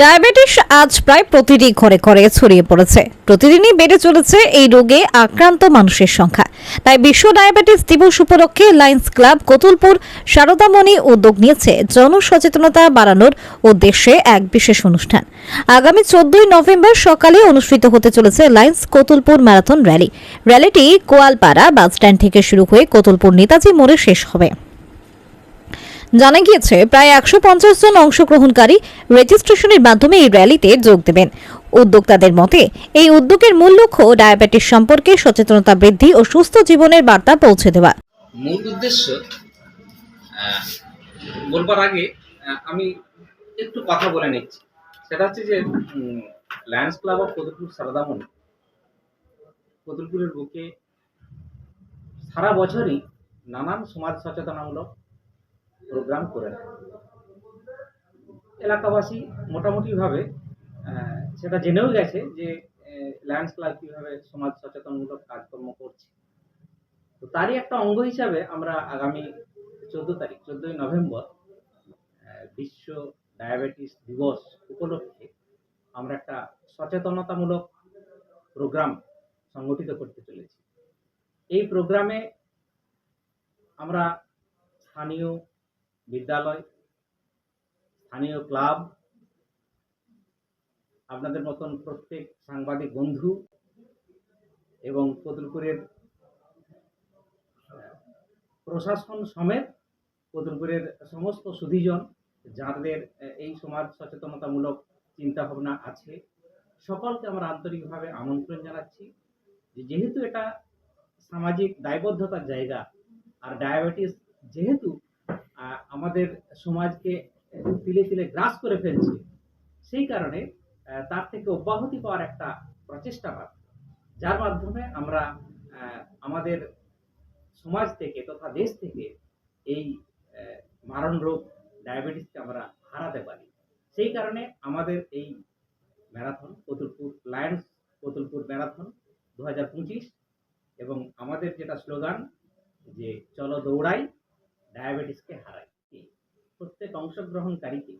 Diabetes আজ প্রায় প্রতিটি ঘরে ঘরে ছড়িয়ে পড়েছে। প্রতিদিনই বেড়ে চলেছে এই রোগে আক্রান্ত মানুষের সংখ্যা। তাই বিশ্ব ডায়াবেটিস দিবস উপলক্ষে লায়ন্স ক্লাব কতুলপুর শারদামণি উদ্যোগ নিয়েছে। জনসচেতনতা বাড়ানোর উদ্দেশ্যে এক বিশেষ অনুষ্ঠান। আগামী চোদ্দই নভেম্বর সকালে অনুষ্ঠিত হতে চলেছে লায়ন্স কতুলপুর ম্যারাথন র্যালি। র্যালিটি কোয়ালপাড়া বাসস্ট্যান্ড থেকে শুরু হয়ে কতুলপুর নেতাজি মোড়ে শেষ হবে। জানা গিয়েছে, প্রায় একশো পঞ্চাশ জন অংশগ্রহণকারী রেজিস্ট্রেশনের মাধ্যমে এই র্যালিতে যোগ দেবেন। উদ্যোক্তাদের মতে, এই উদ্যোগের মূল লক্ষ্য ডায়াবেটিস সম্পর্কে সচেতনতা বৃদ্ধি ও সুস্থ জীবনের বার্তা পৌঁছে দেওয়া। মূল উদ্দেশ্য বলবার আগে আমি একটু কথা বলে নিচ্ছি। সেটা হচ্ছে যে Lions Club of Kotulpur Saradamoni কদুলপুরের বুকে সারা বছরই নানান সমাজ সচেতনামূলক প্রোগ্রাম করে থাকে। এলাকাবাসী মোটামুটিভাবে সেটা জেনেও গেছে যে লায়ন্স ক্লাব কীভাবে সমাজ সচেতনমূলক কাজকর্ম করছে। তো তারই একটা অঙ্গ হিসাবে আমরা আগামী চোদ্দ তারিখ, চোদ্দই নভেম্বর বিশ্ব ডায়াবেটিস দিবস উপলক্ষে আমরা একটা সচেতনতামূলক প্রোগ্রাম সংগঠিত করতে চলেছি। এই প্রোগ্রামে আমরা স্থানীয় বিদ্যালয়, স্থানীয় ক্লাব, আপনাদের মতন প্রত্যেক সাংবাদিক বন্ধু এবং কতুলপুরের প্রশাসন সমেত কদুরপুরের সমস্ত সুধীজন, যাদের এই সমাজ সচেতনতামূলক চিন্তা ভাবনা আছে, সকলকে আমরা আন্তরিকভাবে আমন্ত্রণ জানাচ্ছি যে যেহেতু এটা সামাজিক দায়বদ্ধতার জায়গা, আর ডায়াবেটিস যেহেতু আমাদের সমাজকে তিলে তিলে গ্রাস করে ফেলছে। সেই কারণে তার থেকে অব্যাহতি পাওয়ার একটা প্রচেষ্টা মাত্র যার মাধ্যমে আমরা আমাদের সমাজ থেকে তথা দেশ থেকে এই মারণ রোগ, ডায়াবেটিসকে আমরা হারাতে পারি। সেই কারণে আমাদের এই marathon Kotulpur Lions Kotulpur marathon দু হাজার পঁচিশ এবং আমাদের যেটা স্লোগান যে চলো দৌড়াই ডায়াবেটিসকে হারাই প্রত্যেক অংশগ্রহণকারীকে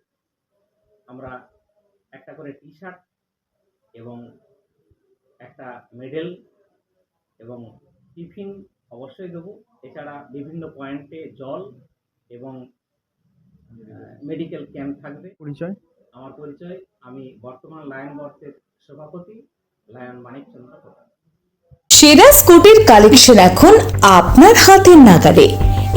আমরা একটা করে টি শার্ট এবং একটা মেডেল এবং টিফিন অবশ্যই দেবো। এছাড়া বিভিন্ন পয়েন্টে জল এবং মেডিকেল ক্যাম্প থাকবে। পরিচয়? আমার পরিচয় আমি বর্তমান লায়ন বর্ষের সভাপতি লায়ন মানিকচন্দ্র প্রধান সেরা স্কুটির কালেকশন এখন আপনার হাতের নাগালে।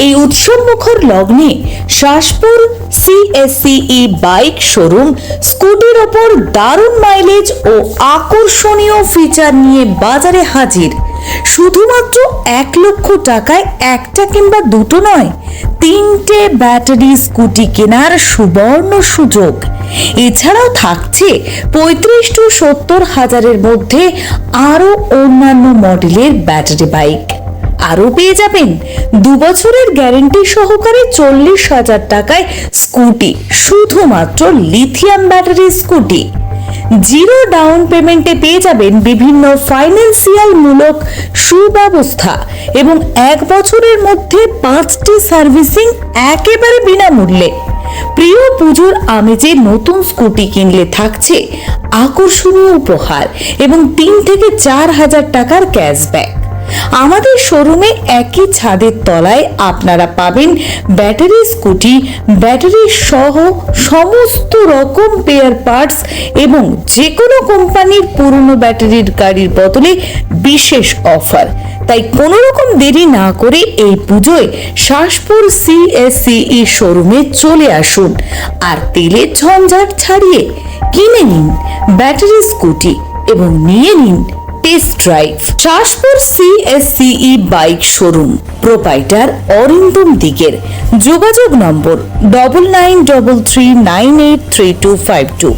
এই উৎসব মুখর লগ্নে শাসপুর সিএসসিই বাইক শোরুম, স্কুটির ওপর দারুণ মাইলেজ ও আকর্ষণীয় ফিচার নিয়ে বাজারে হাজির। শুধুমাত্র এক লক্ষ টাকায় একটা কিংবা দুটো নয়, তিনটে ব্যাটারি স্কুটি কেনার সুবর্ণ সুযোগ। এছাড়াও থাকছে পঁয়ত্রিশ টু সত্তর হাজারের মধ্যে আরও অন্যান্য মডেলের ব্যাটারি বাইক। আরও পেয়ে যাবেন দু বছরের গ্যারেন্টি সহকারে চল্লিশ হাজার টাকায় স্কুটি, শুধুমাত্র lithium battery scooty. Zero down পেমেন্টে পেয়ে যাবেন বিভিন্ন ফাইন্যান্সিয়াল মূলক সুব্যবস্থা এবং এক বছরের মধ্যে পাঁচটি সার্ভিসিং একেবারে বিনামূল্যে। প্রিয় পুজোর আমেজে নতুন স্কুটি কিনলে থাকছে আকর্ষণীয় উপহার এবং তিন থেকে চার হাজার টাকার ক্যাশব্যাক। আমাদের শোরুমে একই ছাদের তলায় আপনারা পাবেন ব্যাটারি স্কুটি, ব্যাটারি সহ সমস্ত রকম পেয়ার পার্টস এবং যে কোনো কোম্পানির পুরনো ব্যাটারির গাড়ির বদলে বিশেষ অফার তাই কোনো রকম দেরি না করে এই পুজোয় শাসপুর সিএসসিই শোরুমে চলে আসুন। আর তেলের ঝঞ্ঝাট ছাড়িয়ে কিনে নিন ব্যাটারি স্কুটি এবং নিয়ে নিন test drive Chashpur CSCE bike showroom, proprietor Arindam দিগের। যোগাযোগ নম্বর double nine double three nine eight three two five two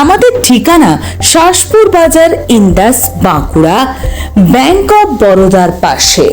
আমাদের ঠিকানা শাসপুর বাজার, ইন্দাস, বাঁকুড়া, ব্যাংক অফ বরোদার পাশে।